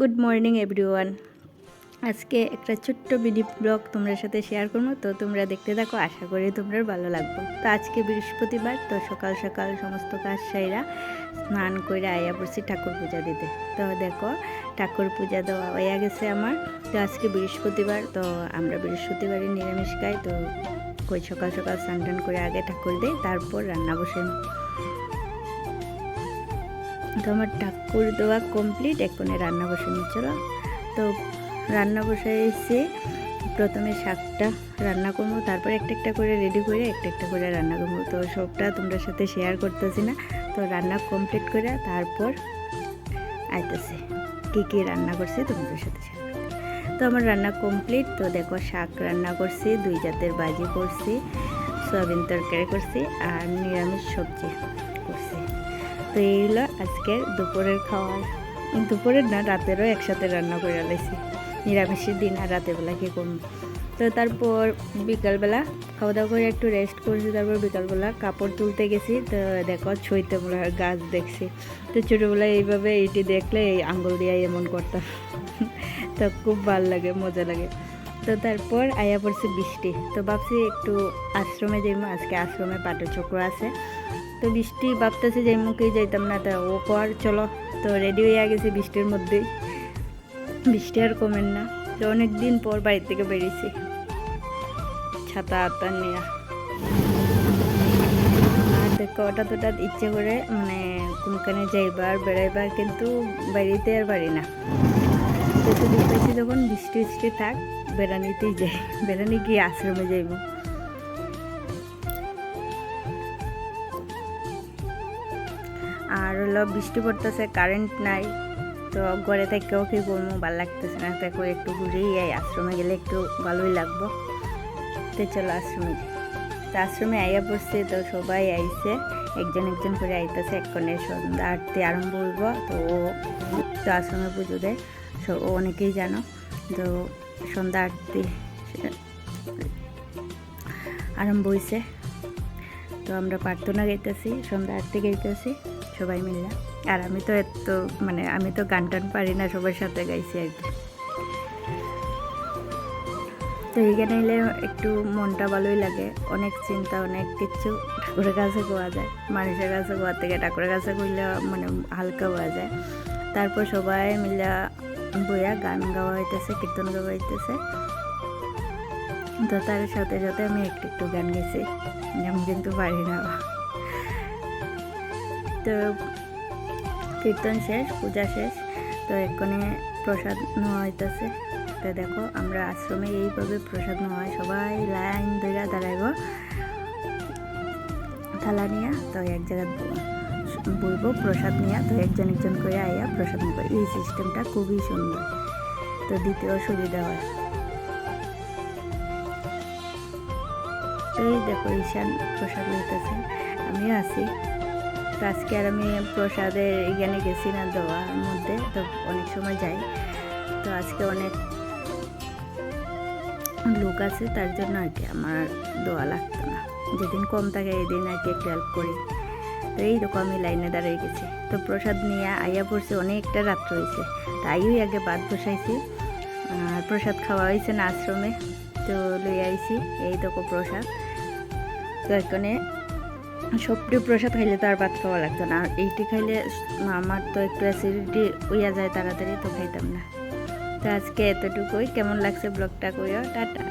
Good morning everyone আজকে একটা ছোট্ট ভিডিও ব্লগ তোমার সাথে শেয়ার করব। তো তোমরা দেখতে থাকো, আশা করি তোমরা ভালো লাগবে। তো আজকে বৃহস্পতিবার, তো সকাল সকাল সমস্ত কাজ সাইরা স্নান করে আয়া পড়ছি ঠাকুর পূজা দিতে। তো দেখো, ঠাকুর পূজা দেওয়া হয়ে গেছে আমার। তো আজকে বৃহস্পতিবার, তো আমরা বৃহস্পতিবারই নিরামিষ খাই। তো সকাল সকাল স্নান টান করে আগে ঠাকুর দেই, তারপর রান্না বসে তো আমার ঠাকুর দেওয়া কমপ্লিট এক্ষণে রান্না বসানো। চলো, তো রান্না বসাইছি প্রথমে শাকটা রান্না করব, তারপর একটা একটা করে রেডি করে একটা একটা করে রান্না করব। তো সবটা তোমরা সাথে শেয়ার করতেছি না। তো রান্না কমপ্লিট করে তারপর আইতেছে, কী কী রান্না করছে তোমাদের সাথে তো আমার রান্না কমপ্লিট তো দেখো শাক রান্না করছি, দুই জাতের বাজি করছি, সয়াবিন তরকারি করছি, আর নিরামিষ সবজি। তো এই হলো আজকের দুপুরের খাওয়ার দুপুরের না, রাতেরও একসাথে রান্না করে লাইছি নিরামিষের দিন আর রাতের বেলা কী তো তারপর বিকালবেলা খাওয়া দাওয়া করে একটু রেস্ট করছি, তারপর বিকালবেলা কাপড় তুলতে গেছি। তো দেখো, ছইতে বলে গাছ দেখছি। তো ছোটোবেলায় এইভাবে এইটি দেখলে এই আঙ্গুল দিয়ে এমন করতাম। তো খুব ভালো লাগে, মজা লাগে। তো তারপর আয়া পড়ছে বৃষ্টি। তো ভাবছি একটু আশ্রমে যাইমো, আজকে আশ্রমে পাটচক্র আছে। তো বৃষ্টি ভাবতেছে যে মুখেই যাইতাম না, তা ও কর, চলো। তো রেডি হয়ে গেছে বৃষ্টির মধ্যেই বৃষ্টি আর কমেন না, তো অনেক দিন পর বাড়ি থেকে বেরিয়েছি। ছাতা আতা নিয়ে। আর দেখো, হঠাৎ হঠাৎ ইচ্ছে করে মানে কোনখানে যাইবার বেড়াইবার কিন্তু বাড়িতে আর বাড়ি না। তো যখন বৃষ্টি বৃষ্টি থাক বেড়ানিতেই যাই। বেড়ানি গিয়ে আশ্রমে যাইব। আর হলো বৃষ্টি পড়তেছে কারেন্ট নাই। তো ঘরে থেকেও কি করব ভালো লাগতেছে না। দেখো একটু ঘুরেই যাই আশ্রমে গেলে একটু ভালোই লাগবো। তো চলো আশ্রমে তো আশ্রমে আইয়া পড়ছে, তো সবাই আইছে। একজন একজন করে আইতেছে, এক্ষণে সন্ধ্যা আরতি আরম্ভ হইব। তো ও তো আশ্রমে পুজো দেয়। অনেকেই জানো। তো সন্ধ্যা আরতি আরম্ভ হয়েছে তো আমরা প্রার্থনা গাইতেছি, সন্ধ্যা আরতি গাইতেছি, সবাই মিলে। আর আমি তো এত মানে আমি তো গান টান পারি না, সবার সাথে গাইছি আর কি। তো এইখানে এলে একটু মনটা ভালোই লাগে, অনেক চিন্তা, অনেক কিছু ঠাকুরের কাছে গোয়া যায়। মানুষের কাছে গোয়া থেকে ঠাকুরের কাছে কইলে মানে হালকা হওয়া যায়। তারপর সবাই মিলে বইয়া গান গাওয়া হইতেছে, কীর্তন গাওয়া হইতেছে। তো তার সাথে সাথে আমি একটু একটু গান গেছি, আমি কিন্তু পারি না। তো কীর্তন শেষ, পূজা শেষ, তো এক্ষণে প্রসাদ নেওয়া হইতেছে। তো দেখো, আমরা আশ্রমে এইভাবে প্রসাদ নেওয়া হয়, সবাই লাইন ধরে দাঁড়াইব। থালা নিয়ে, তো এক জায়গায় বলব প্রসাদ নিয়ে তো একজন একজন করে আইয়া প্রসাদ নেব এই সিস্টেমটা খুবই সুন্দর। তো দ্বিতীয় সুবিধা হয় এই দেখো, ঈশান প্রসাদ লইতেছে আমিও আছি। তো আজকে আর আমি প্রসাদে এখানে গেছি না দেওয়ার মধ্যে, তো অনেক সময় যাই। তো আজকে অনেক লোক আছে, তার জন্য আর কি আমার দোয়া লাগতো না। যেদিন কম থাকে, এদিন আর কি একটু হেল্প করি। তো এই দেখো আমি লাইনে দাঁড়িয়ে গেছি। তো প্রসাদ নিয়ে আইয়া পড়ছে, অনেকটা রাত্র হয়েছে তাইই আগে বাদ বসাইছি। আর প্রসাদ খাওয়া হয়েছে না আশ্রমে। তো লই আইছি, এই দেখো প্রসাদ। তো এখানে সবটি প্রসাদ খাইলে তো আর ভাত খাওয়া লাগতো না। আর এইটি খাইলে আমার তো একটু অ্যাসিডিটি হইয়া যায় তাড়াতাড়ি, তো খাইতাম না। তো আজকে এতটুকুই। কেমন লাগছে ব্লগটা কইও। টাটা।